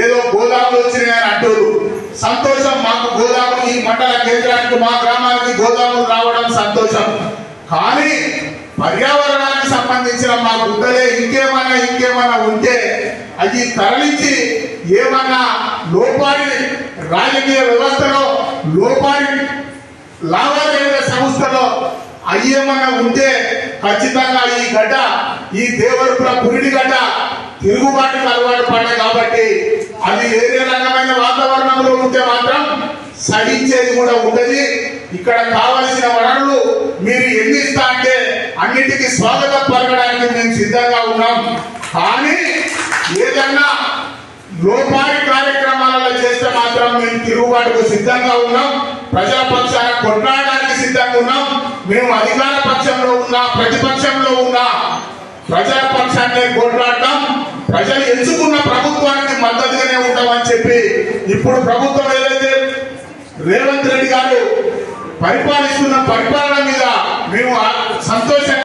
ఏదో గోదాములు వచ్చినాయని అంటారు సంతోషం మాకు గోదాము ఈ మండల కేంద్రానికి మా గ్రామానికి గోదాములు రావడం సంతోషం. కానీ పర్యావరణానికి సంబంధించిన మా గుడ్డలే ఇంకేమైనా ఇంకేమైనా ఉంటే అది తరలించి ఏమన్నా లోపారి రాజకీయ వ్యవస్థలో లోపారి లావాదేవీల సంస్థలో అయ్యేమన్నా ఉంటే ఖచ్చితంగా ఈ గడ్డ ఈ దేవరుపుల పురిడి గడ్డ తిరుగుబాటుకు అలవాటు పడ్డాయి కాబట్టి అది వేరే రకమైన వాతావరణంలో ఉంటే మాత్రం సహించేది కూడా ఉండదు. ఇక్కడ కావలసిన వనరులు మీరు ఎన్ని ఇస్తా అంటే అన్నిటికీ స్వాగతం పలకడానికి మేము సిద్ధంగా ఉన్నాం. కానీ ఏదన్నా లోపాయి కార్యక్రమాలలో చేస్తే మాత్రం మేము తిరుగుబాటుకు సిద్ధంగా ఉన్నాం. ప్రజల కొట్లాడడానికి సిద్ధంగా ఉన్నాం. మేము అధికార పక్షంలో ఉన్నా ప్రతిపక్షంలో ఉన్నా ప్రజాపక్షాన్ని కొట్లాడటం ప్రజలు ఎంచుకున్న ప్రభుత్వానికి మద్దతుగానే ఉంటామని చెప్పి ఇప్పుడు ప్రభుత్వం ఏదైతే రేవంత్ రెడ్డి గారు పరిపాలిస్తున్న పరిపాలన మీద మేము సంతోషంగా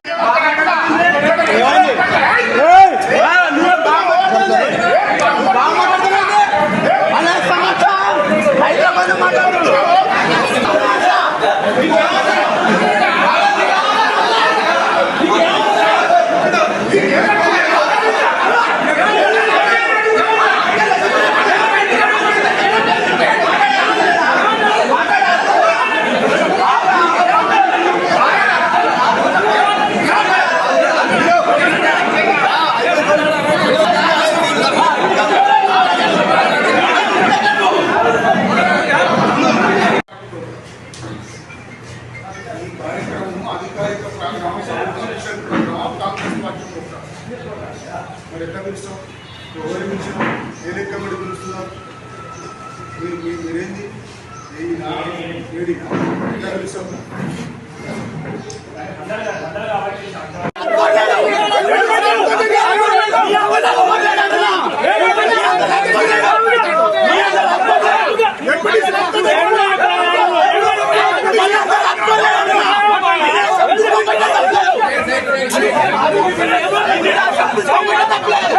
కార్యక్రమం అధికారిక క్రమశిక్షణ కాంగ్రెస్ పార్టీ మరి ఎట్లా పిలుస్తాం ఎవరు పిలిచినాం ఏ లెక్క పెట్టి పిలుస్తున్నాం మీరు మీ- మీరేంది ఏ- ఏడి ఎట్లా పిలుస్తాం Hadi bir kere yapalım. Bir dakika. Sen bana takla.